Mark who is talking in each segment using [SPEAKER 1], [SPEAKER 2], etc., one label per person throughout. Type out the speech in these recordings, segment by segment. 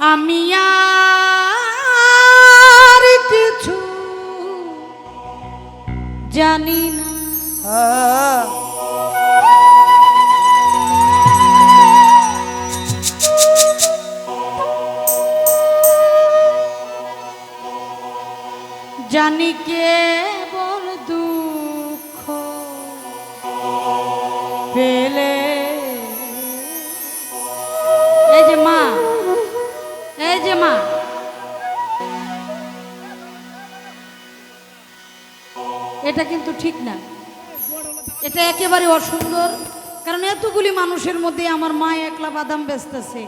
[SPEAKER 1] আমি আর কিছু জানি না। জানি কে এটা কিন্তু ঠিক না। এটা একেবারে অসুন্দর কারণ এতগুলি মানুষের মধ্যে আমার মা একলা বাদাম বেচতেছে।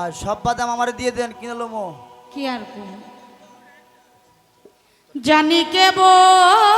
[SPEAKER 2] আর সব বাদাম আমার দিয়ে দেন
[SPEAKER 1] কি আর কোন জানি
[SPEAKER 2] কেবল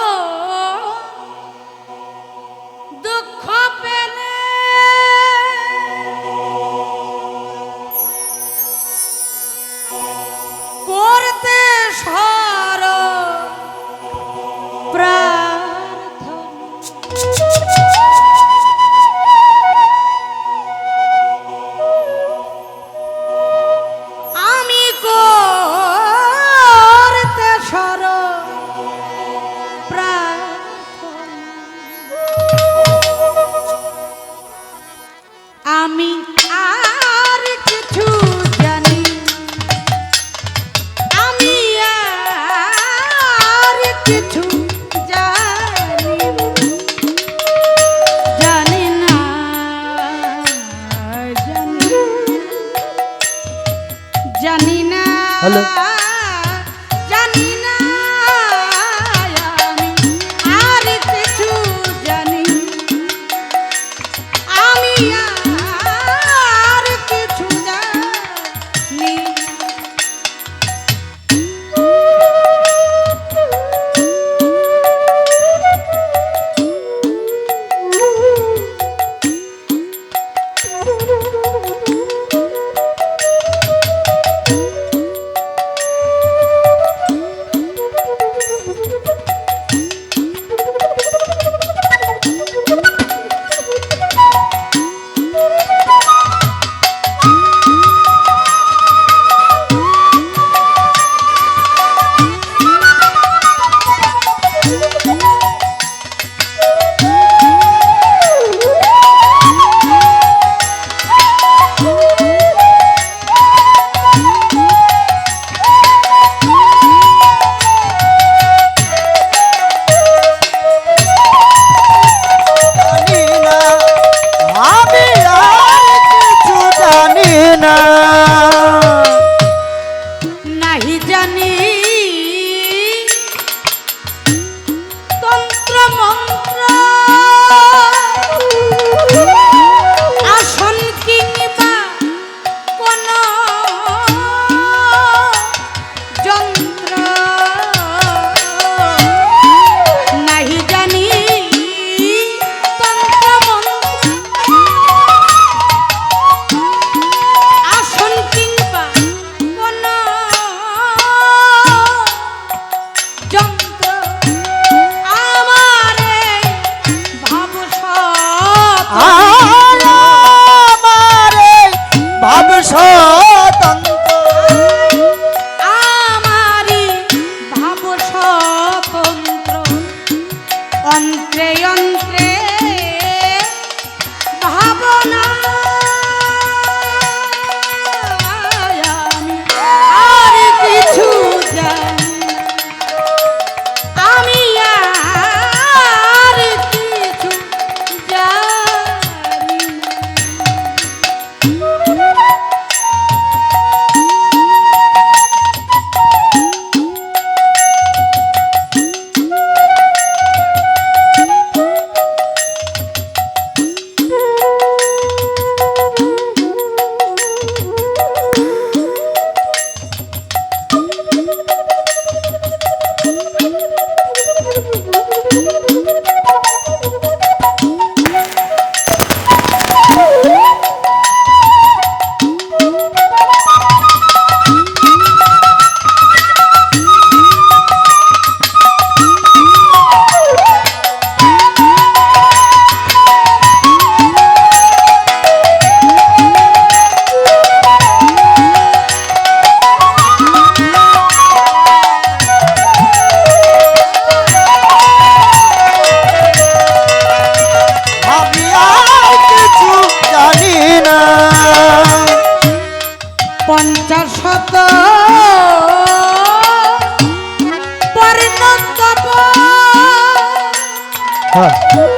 [SPEAKER 1] Huh.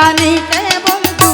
[SPEAKER 2] জানি কে বন্ধু